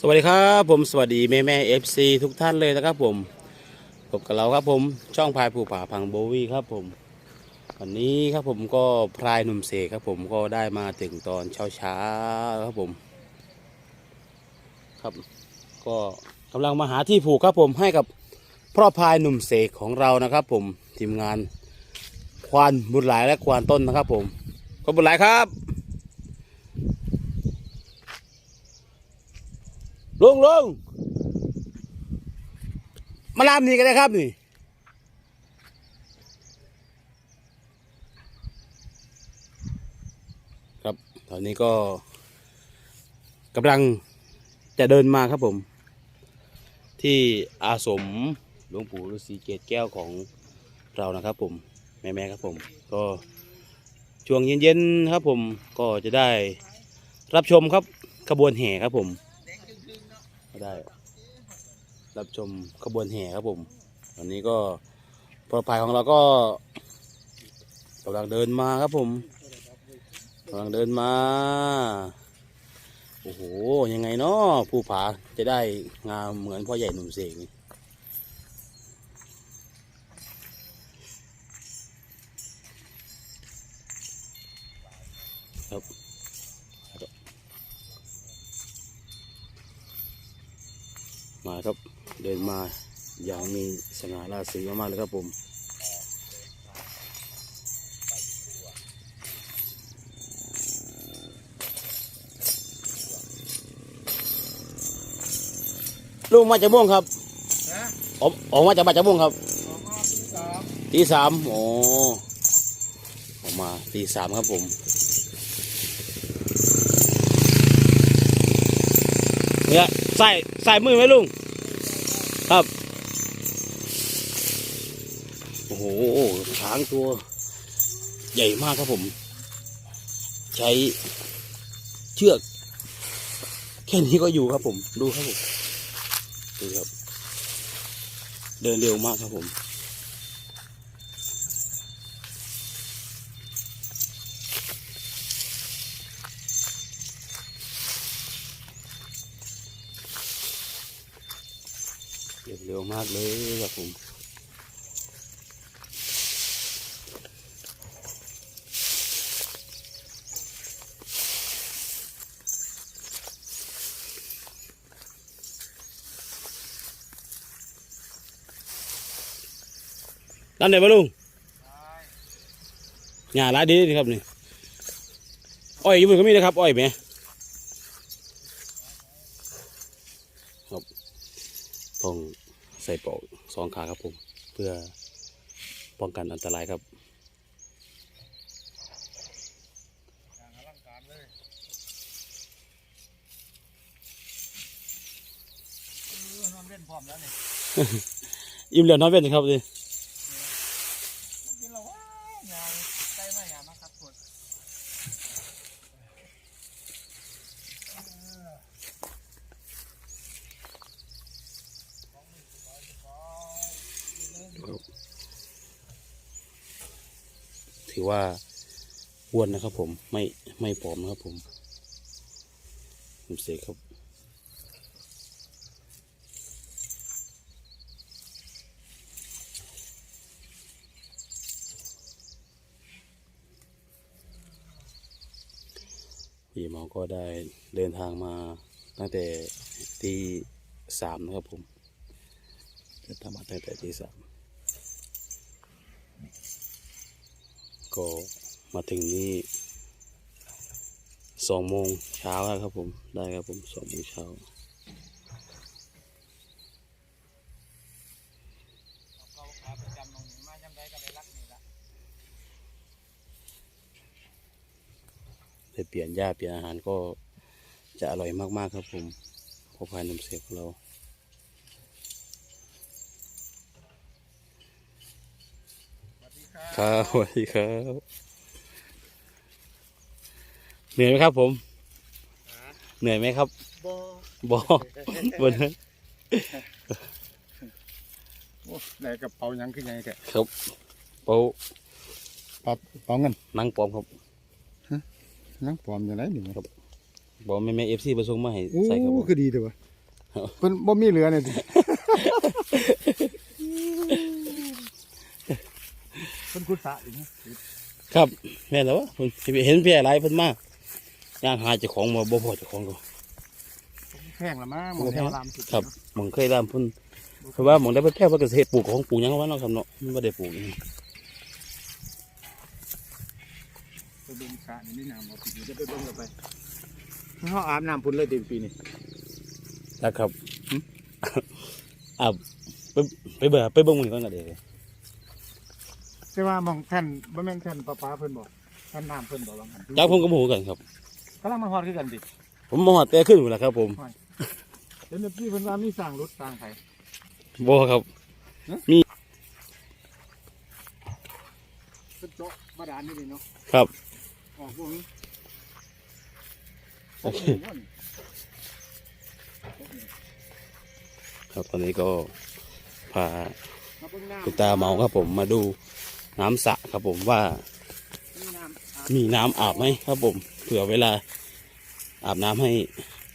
สวัสดีครับผมสวัสดีแม่แม่เอฟซีทุกท่านเลยนะครับผมพบกับเราครับผมช่องพายภูผาพังโบวี่ครับผม วันนี้ครับผมก็พรายหนุ่มเสกครับผมก็ได้มาถึงตอนเช้าช้าครับผม ครับ ก็กำลังมาหาที่ผูกครับผมให้กับพ่อพายหนุ่มเสกของเรานะครับ ผมทีมงานควานบุญหลายและควานต้นนะครับ ผมก็บุญหลายครับ ลงลงมาลามนี่กันนะครับนี่ครับตอนนี้ก็กำลังจะเดินมาครับผม ที่อาสมหลวงปู่ฤาษีเกตแก้วของเรานะครับผม แม่ๆครับผม ก็ช่วงเย็นๆครับผมก็จะได้รับชมครับขบวนแห่ครับผม ได้ รับชมขบวนแห่ครับผมวันนี้ก็ปลอดภัยของเราก็กำลังเดินมาครับผมกำลังเดินมา โอ้โห ยังไงเนาะผู้ผาจะได้งามเหมือนพ่อใหญ่หนุ่มเสกนี่ มาครับเดินมาอย่างมีสง่าราศีมากๆเลยครับผมลุงมาจากม่วงครับนะออกออกมาจากมาจากม่วงครับสองห้าสี่สามตีสามโอ้ออกมาตีสามครับผมเนี่ยใส่ใส่มือไหมลุง ครับ โอ้โห ช้างตัว ใหญ่มากครับผม ใช้เชือก แค่นี้ก็อยู่ครับผม ดูครับผม ดูครับ เดินเร็วมากครับผม เดินเร็วมากเลยครับผมด้านไหนมาลุงงาร้ายดีดีครับนี่ อ้อยอยู่บนก็มีนะครับ อ้อยไหมครับต้องใส่ปลอกสองขาครับผม เพื่อป้องกันอันตรายครับอย่างอลังการเลยเออนอนเล่นพร้อมแล้วนี่อิ่มเหลือนน้อยเป็นครับดิ กินแล้วว้ายางใกล้ไม่ยามาครับกด ถือว่าอ้วนนะครับ ผมไม่ไม่ผอมนะครับผมผมเสกครับพี่หมอก็ได้เดินทางมาตั้งแต่ตีสามนะครับผมเดินทางมาตั้งแต่ตีสาม ก็มาถึงนี่สองโมงเช้าแล้วครับผมได้ครับผมสองโมงเช้าเก่าขาประจำตรงนี้มาจำได้ก็ได้รักนี่ละได้เปลี่ยนหญ้าเปลี่ยนอาหารก็จะอร่อยมากๆครับผมพอพายนมเสกของเรา ครับครับสวัสดีครับเหนื่อยไหมครับ ผม เหนื่อยไหมครับบอบอกบนนั้นโอ้ได้กระเป๋าหยังขึ้นไงแกครับเปาปับเป๋าเงินนั่งปลอมครับนังปลอมอย่างไรนี่บอกแม่แม่เอฟซีประสงค์มาให้โอ้ใส่ครับผมคือดีเด้อวะเพิ่นบ่มีเหลือเนี่ย สิเพิ่นขุดสระอีกนะครับ แม่นแล้ววะเพิ่นเห็นเพียอะไรเพิ่นมาย่างหาเจ้าของมาบ่พอเจ้าของก็แพงละมั้งหมดแนวลามสุดครับหมองเคยรามเพิ่นเพราะว่าหมองได้เพิ่นแค่ว่าเกษตรปลูกของปลูกหยังว่าเนาะครับเนาะมันบ่ได้ปลูกอิหยังไปเบิ่งสระนี่มีน้ำบ่ปีนี้จะไปเบิ่งกันไปเฮาอาบน้ำพุ่นเลยเต็มปีนี่นะครับหึ อ่าไปไปเบิ่งไปเบิ่งหมื้อก่อนก็ได้เลย แต่ว่าหมองแท่นบ่แม่นแท่นประปาเพิ่นบ่แท่นน้ำเพิ่นบ่ว่างั้นจากผมก็บ่ฮู้กันครับ กำลังมาฮอดคือกันดิผมมาฮอดแต่ขึ้นพุ่นล่ะครับ ผมเดี๋ยวนี้พี่เพิ่นว่ามีสร้างรถสร้างไผ บ่ครับ เพิ่นเจาะบาดาลนี่นี่เนาะครับ ออกพวกนี้โอเค ครับตอนนี้ก็พามาเบิ่งน้ำคุณตาเมาครับผมมาดู น้ำสระครับผมว่า มีน้ำอาบมีน้ำอาบไหมครับผมเผื่อเวลาอาบน้ำให้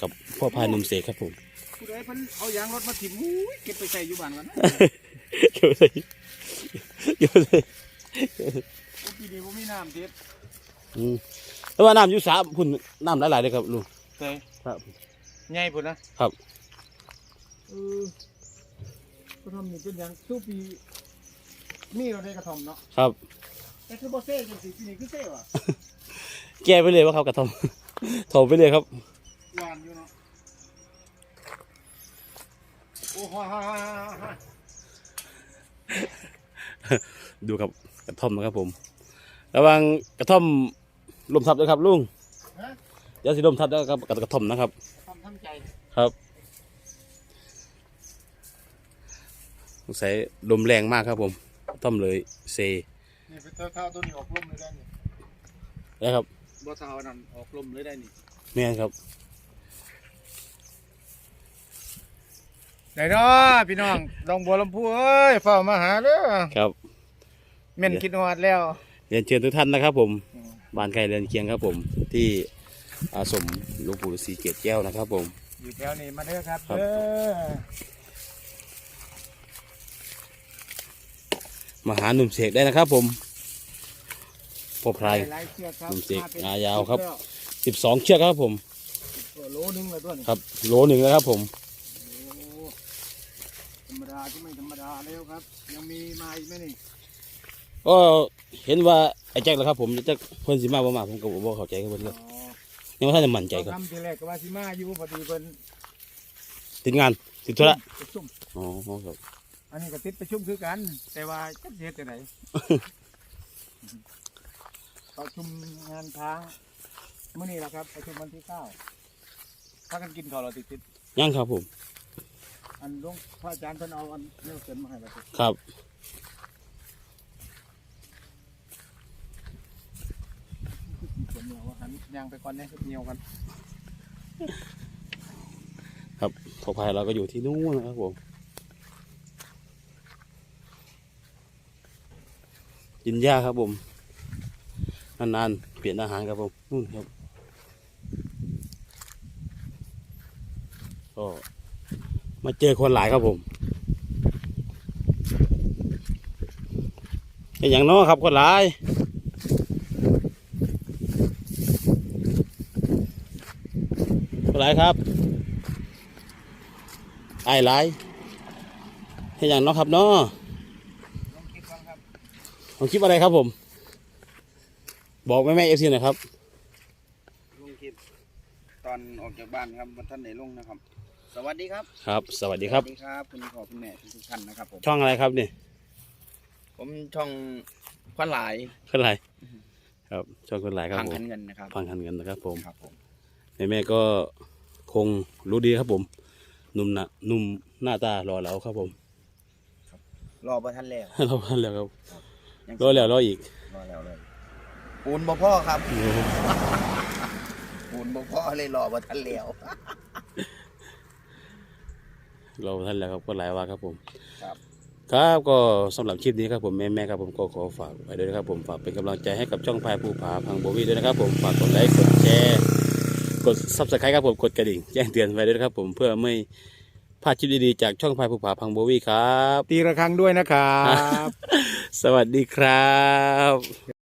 กับพ่อพายหนุ่มเสกครับผมผู้ใดเพิ่นเอายางรถมาถิ่มอุ้ยเก็บไปใส่อยู่บ้านกันนะเกี่ยวเลยเกี่ยวเลยโอ้ปีนี้บ่มีน้ำเด็ดอืมแต่ว่าน้ำอยุสาพุ่นน้ำหลายๆเลยครับลุงใส่ครับใหญ่พุ่นนะครับเออก็ทำนี่เป็นหยังตู้ปี มีเราได้กระท่อมเนาะครับ แต่คือบ่เซ่จังซี่ปีนี้คือเซ่ว่ะแก้ไปเลยว่าครับกระทอม ถมไปเลยครับ หวานอยู่เนาะโอ้ฮ่าฮ่าฮ่าฮ่าดูครับกระท่อมนะครับผม ระวังกระท่อมลมทับด้วยครับลุงฮะเดี๋ยวสิลมทับแล้วครับกระท่อมนะครับ ทำทำใจครับสงสัยลมแรงมากครับผม กระท่อมเลยเซนี่เป็นเท้าเท้าตัวนี้ออกลมเลยได้นี่นะครับบ่เท้านั่นออกลมเลยได้นี่แม่นครับไหนเนาะพี่น้องลองบัวลำพูเอ้ยเฝ้ามาหาเด้อครับแม่นคิดฮอดแล้วเรียนเชิญทุกท่านนะครับ ผมบ้านไกลเรียนเคียงครับ ผมที่อาสมหลวงปู่ฤาษีเกตแก้วนะครับ ผมอยู่แถวนี้มาเด้อครับครับเด้อ มาหาหนุ่มเสกได้นะครับ ผมพ่อพรายหลายเชือกครับหนุ่มเสกมาป็นงายาวครับแล้วสิบสองเชือกครับผมตัวโลนึงเลยด้วยนี่ครับ โลหนึ่งแล้วครับ ผมโอ้ธรรมดาก็ไม่ธรรมดาแล้วครับ ยังมีมาอีกไหมนี่ก็เห็นว่าไอ้แจ็คแล้วครับ ผมแจ็คเพิ่นสิมาบ่มาผมก็บ่เข้าใจครับเพิ่นอ๋ก็อยังว่าท่านจะมั่นใจครับทำทีแรกก็ว่าสิมาอยู่พอดีเพิ่นติดงานติดธุระประชุมอ๋อครับ อันนี้ก็ติดประชุมคือกัน แต่ว่าจักสิเฮ็ดจังไดประชุมงานทางมื้อนี้ล่ะครับ ประชุมวันที่เก้าพากันกินข้าวเราติดติดยังครับผมๆอันหลวงพระอาจารย์เพิ่นเอาอันเนื้อเส้นมาให้เราติครับ เส้นเหนียวว่าหันยางไปก่อนเนี่ยเหนียวกันครับพ่อพายเราก็อยู่ที่นู่นนะครับผม กินหญ้าครับผมนานๆเปลี่ยนอาหารครับผมนู่นครับก็มาเจอคนหลายครับผมเป็นอย่างน้อครับคนหลายคนหลายครับไอ้หลายเป็นอย่างน้อครับน้อ ลองคิดก่อนครับ ผมคลิปอะไรครับผม บอกแม่แม่เอฟซีหน่อยครับลุงคลิปตอนออกจากบ้านครับวันท่านไหนลงนะครับ สวัสดีครับ ครับ สวัสดีครับสวัสดีครับคุณพ่อคุณแม่ทุกท่านนะครับผมช่องอะไรครับเนี่ยผมช่องควันหลายคนหลายครับช่องคนหลายครับพังผมคันเงินนะครับฟังทันกันนะครับผมครับผมแม่แม่ก็คงรู้ดีครับผมหนุ่มหนะหนุ่มหน้าตารอเราครับผมรอประท่านแล้วรอพันแล้วครับ ยังรอแล้วรออีกรอแล้วเลยปูนบ่พ่อครับปูนบ่พ่อเลยรอประท่านแล้วรอท่านแล้วครับก็หลายว่าครับผมครับครับก็สำหรับคลิปนี้ครับผมแม่แม่ครับผมก็ขอฝากไว้ด้วยนะครับผมฝากเป็นกำลังใจให้กับช่องพายภูผาพังโบวีด้วยนะครับผมฝากกดไลค์กดแชร์กด subscribe ครับผมกดกระดิ่งแจ้งเตือนไว้ด้วยนะครับผมเพื่อไม่พลาดคลิปดีๆจากช่องพายภูผาพังโบวี่ครับ ตีระฆังด้วยนะครับ สวัสดีครับ